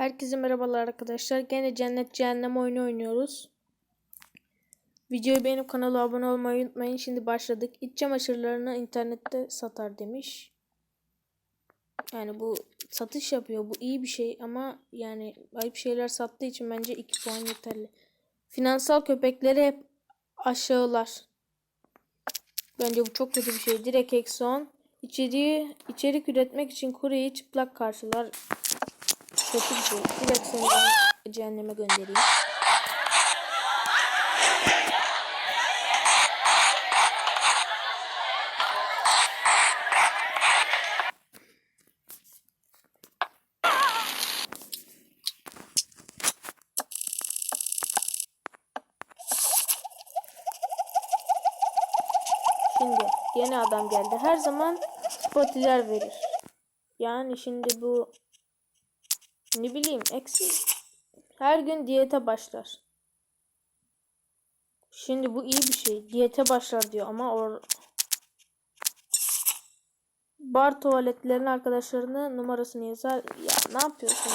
Herkese merhabalar arkadaşlar. Gene cennet cehennem oyunu oynuyoruz. Videoyu beğenip kanala abone olmayı unutmayın. Şimdi başladık. İç çamaşırlarını internette satar demiş. Yani bu satış yapıyor. Bu iyi bir şey ama yani ayıp şeyler sattığı için bence 2 puan yeterli. Finansal köpekleri hep aşağılar. Bence bu çok kötü bir şey. Direkt 10. İçeriği, içerik üretmek için kuryeyi çıplak karşılar. Kötü bir şey. Direkt seni ben cehenneme göndereyim. Şimdi yeni adam geldi. Her zaman spotiler verir. Yani şimdi bu ne bileyim eksi her gün diyete başlar. Şimdi bu iyi bir şey. Diyete başlar diyor ama or bar tuvaletlerin arkadaşlarına numarasını yazar. Ya ne yapıyorsun.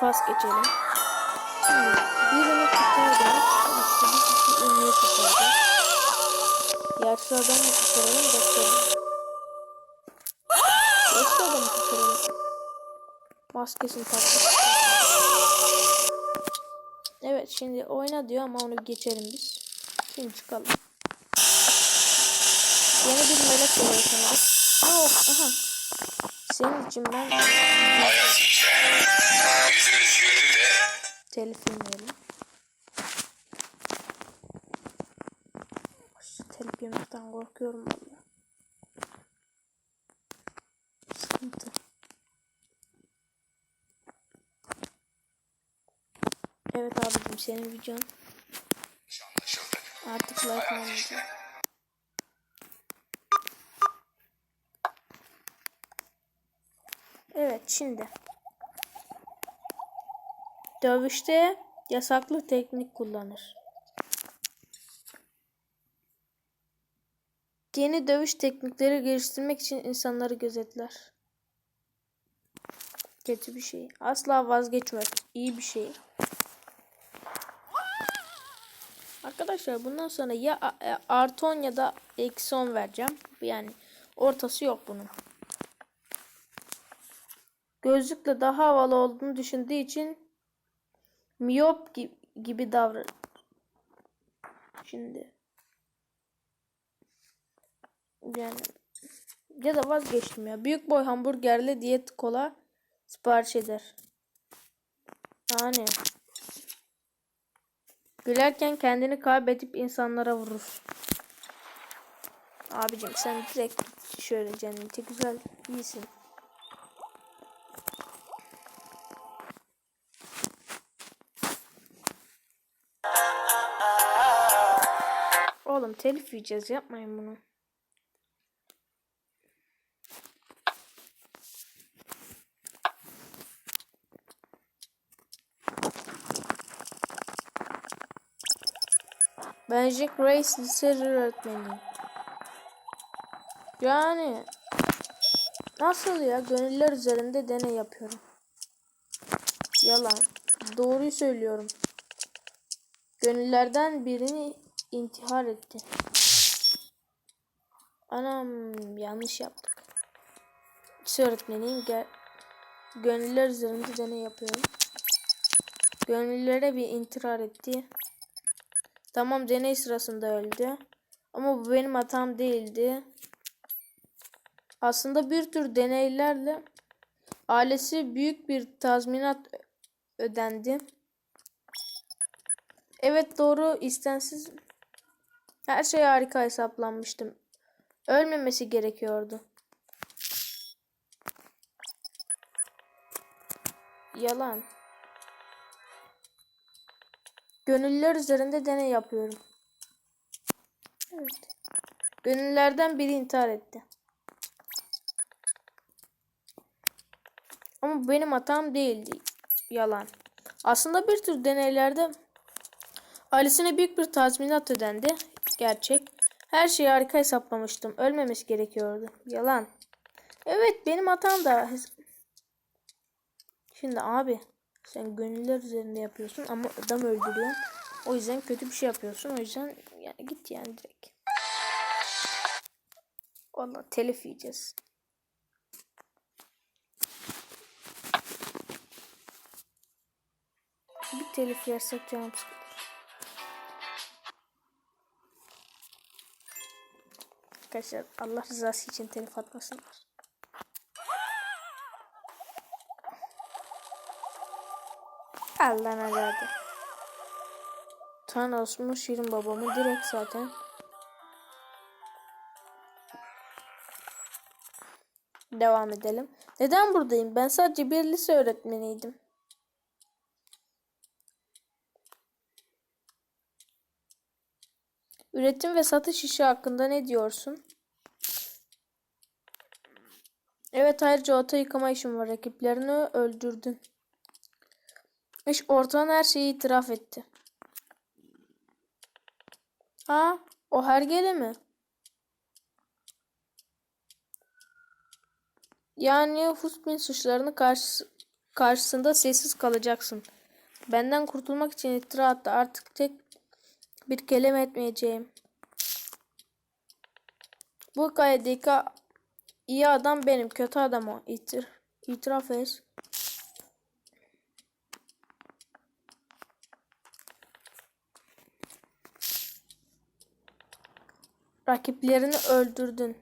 Pas geçelim. Şimdi birini kurtardım. İşte bir kişi ünlüyü kurtaralım bakalım. Maskesini taktı. Evet şimdi oyna diyor ama onu geçelim biz. Şimdi çıkalım. Yeni bir melek geliyor sanırım. Oh, aha. Senin için ben Hayat işte. Yüzümüz güldü de telif yemeyelim. Şu telif yemekten korkuyorum valla. Sıkıntı. Evet abicim senin videon artık like almayacağım. Evet şimdi. Dövüşte yasaklı teknik kullanır. Yeni dövüş teknikleri geliştirmek için insanları gözetler. Kötü bir şey. Asla vazgeçmez. İyi bir şey. Arkadaşlar bundan sonra ya e, artı 10 ya da eksi 10 vereceğim. Yani ortası yok bunun. Gözlükle daha havalı olduğunu düşündüğü için miyop gibi, gibi davran. Şimdi yani ya da vazgeçtim ya. Büyük boy hamburgerle diyet kola sipariş eder. Yani gülerken kendini kaybedip insanlara vurur. Abicim sen direkt şöyle cennete güzel iyisin. Oğlum telif yiyeceğiz yapmayın bunu. Jack Race lise öğretmeniyim. Yani nasıl ya gönüller üzerinde deney yapıyorum. Yalan. Doğruyu söylüyorum. Gönüllerden birini intihar etti. Anam yanlış yaptık. Lise öğretmeniyim. Gel Gönüller üzerinde deney yapıyorum. Gönüllere bir intihar etti. Tamam deney sırasında öldü. Ama bu benim hatam değildi. Aslında bir tür deneylerle ailesi büyük bir tazminat ödendi. Evet doğru istensiz her şey harika hesaplanmıştım. Ölmemesi gerekiyordu. Yalan. Gönüllüler üzerinde deney yapıyorum. Evet. Gönüllerden biri intihar etti. Ama benim hatam değildi. Yalan. Aslında bir tür deneylerde ailesine büyük bir tazminat ödendi. Gerçek. Her şeyi harika hesaplamıştım. Ölmemesi gerekiyordu. Yalan. Evet benim hatam da. Şimdi abi sen gönüller üzerinde yapıyorsun ama adam öldürüyorsun. O yüzden kötü bir şey yapıyorsun. O yüzden yani git yani direkt. Vallahi telif yiyeceğiz. Bir telif yersek canım sıkılır. Arkadaşlar Allah rızası için telif atmasınlar. Allah'ın hadi. Thanos mu Şirin babamı direkt zaten. Devam edelim. Neden buradayım? Ben sadece bir lise öğretmeniydim. Üretim ve satış işi hakkında ne diyorsun? Evet ayrıca ota yıkama işim var. Rakiplerini öldürdün. İş ortağın her şeyi itiraf etti. Ha, o hergele mi? Yani Husbin suçlarını karşı, karşısında sessiz kalacaksın. Benden kurtulmak için iftira attı. Artık tek bir kelime etmeyeceğim. Bu hikayedeki iyi adam benim, kötü adam o. İtir, itiraf et. Rakiplerini öldürdün.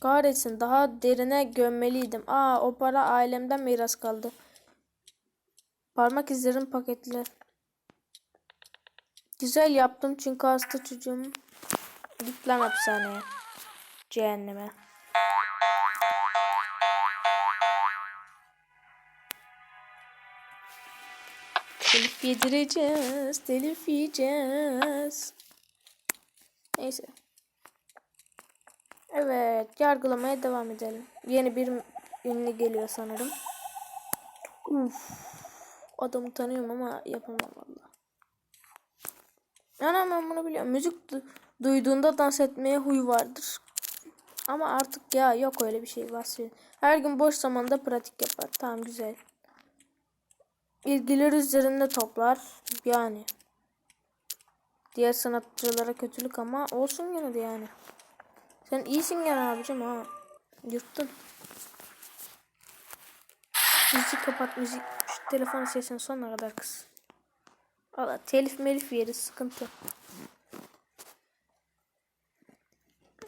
Kahretsin daha derine gömmeliydim. Aa o para ailemden miras kaldı. Parmak izlerim paketler. Güzel yaptım çünkü hasta çocuğum. Git lan hapishaneye. Cehenneme. Telif yedireceğiz. Telif yiyeceğiz. Neyse. Evet. Yargılamaya devam edelim. Yeni bir ünlü geliyor sanırım. Uf. Adamı tanıyorum ama yapamam valla. Yani ben bunu biliyorum. Müzik du duyduğunda dans etmeye huy vardır. Ama artık ya yok öyle bir şey Vasfi. Her gün boş zamanda pratik yapar. Tamam güzel. İlgileri üzerinde toplar. Yani. Diğer sanatçılara kötülük ama olsun yine de yani. Sen iyisin yani abicim ha. Yırttın. Müzik kapat müzik. Şu telefonu sesini sonuna kadar kız. Valla telif melif yeri sıkıntı.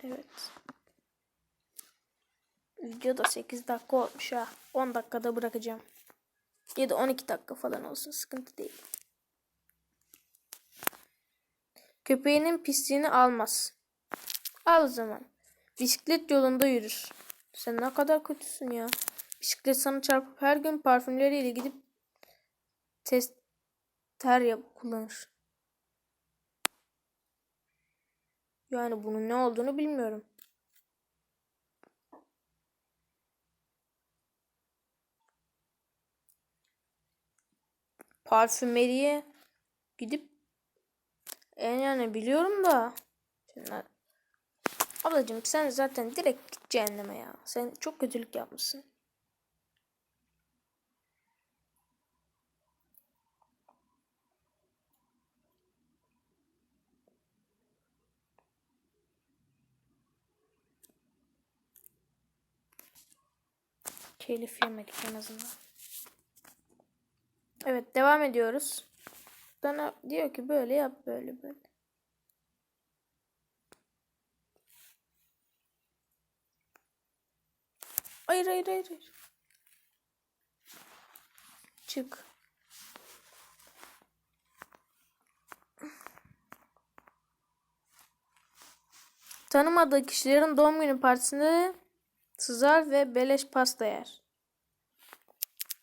Evet. Videoda 8 dakika olmuş ha. 10 dakikada bırakacağım. Ya da 12 dakika falan olsun sıkıntı değil. Köpeğinin pisliğini almaz. Al o zaman. Bisiklet yolunda yürür. Sen ne kadar kötüsün ya. Bisiklet sana çarpıp her gün parfümleriyle gidip tester yap kullanır. Yani bunun ne olduğunu bilmiyorum. Parfümeriye gidip en yani biliyorum da Şimdi, ablacığım sen zaten direkt git cehenneme ya. Sen çok kötülük yapmışsın. Telif yemedik en azından. Evet devam ediyoruz. Bana diyor ki böyle yap böyle böyle. Hayır hayır hayır. Çık. Tanımadığı kişilerin doğum günü partisinde sızar ve beleş pasta yer.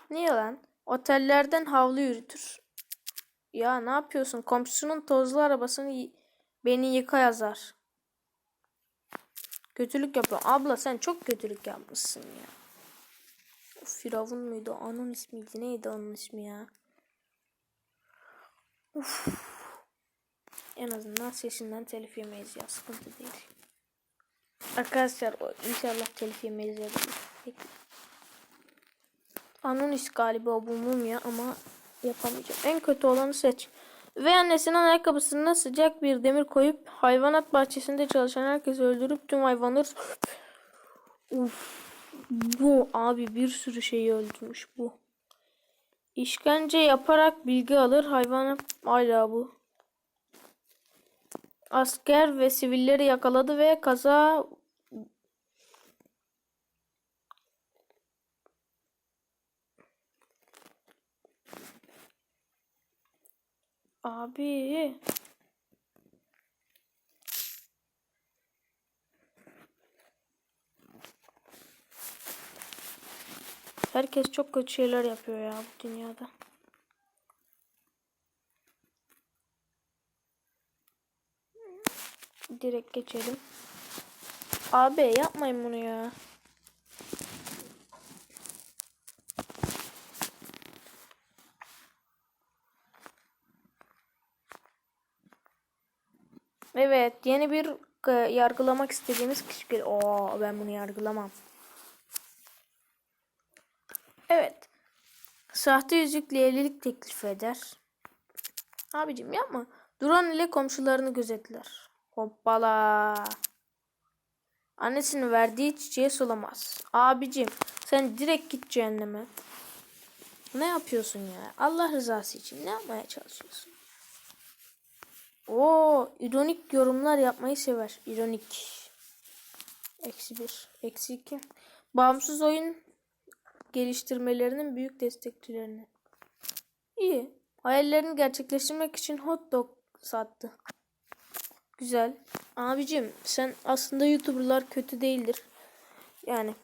Niye lan? Otellerden havlu yürütür. Ya ne yapıyorsun? Komşusunun tozlu arabasını beni yıka yazar. Kötülük yapıyor. Abla sen çok kötülük yapmışsın ya. Firavun muydu? Onun ismiydi. Neydi onun ismi ya? Uf. En azından sesinden telif yemeyiz ya sıkıntı değil. Arkadaşlar inşallah telif yemeyiz ya. Bekle. Anonis galiba bu mumya ama yapamayacağım. En kötü olanı seç. Ve annesinin ayakkabısına sıcak bir demir koyup hayvanat bahçesinde çalışan herkesi öldürüp tüm hayvanları Uf, bu abi bir sürü şeyi öldürmüş bu. İşkence yaparak bilgi alır hayvanat hala bu. Asker ve sivilleri yakaladı ve kaza Abi. Herkes çok kötü şeyler yapıyor ya bu dünyada. Direkt geçelim. Abi yapmayın bunu ya. Evet, yeni bir e, yargılamak istediğimiz kişi geliyor. Ben bunu yargılamam. Evet. Sahte yüzükle evlilik teklif eder. Abicim yapma. Drone ile komşularını gözetler. Hoppala. Annesinin verdiği çiçeği sulamaz. Abicim sen direkt git cehenneme. Ne yapıyorsun ya? Allah rızası için ne yapmaya çalışıyorsun? Oo, ironik yorumlar yapmayı sever. İronik. Eksi bir. Eksi iki. Bağımsız oyun geliştirmelerinin büyük destekçilerini. İyi. Hayallerini gerçekleştirmek için hot dog sattı. Güzel. Abicim sen aslında YouTuber'lar kötü değildir. Yani.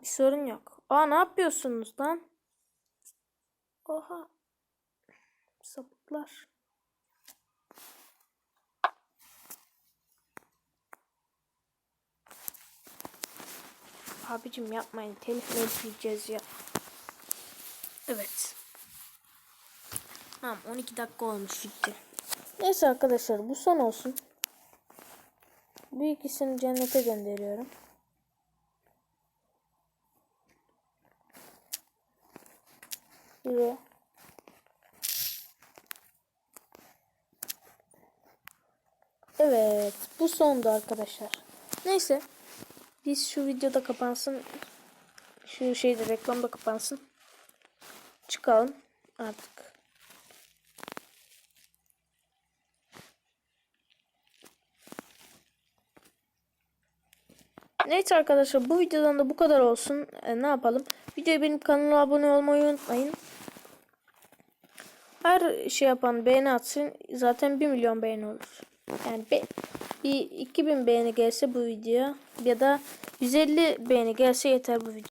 Bir sorun yok. Aa ne yapıyorsunuz lan? Oha. Sapıklar. Abicim yapmayın. Telif melif yiyeceğiz ya. Evet. Tamam 12 dakika olmuş bitti. Neyse arkadaşlar bu son olsun. Bu ikisini cennete gönderiyorum. Biri. Evet bu sondu arkadaşlar. Neyse. Biz şu videoda kapansın. Şu şeyde reklamda kapansın. Çıkalım artık. Neyse arkadaşlar bu videodan da bu kadar olsun. E, ne yapalım? Videoya benim kanalıma abone olmayı unutmayın. Her şey yapan beğeni atsın. Zaten 1 milyon beğeni olur. Yani be, bir 2000 beğeni gelse bu video ya da 150 beğeni gelse yeter bu video.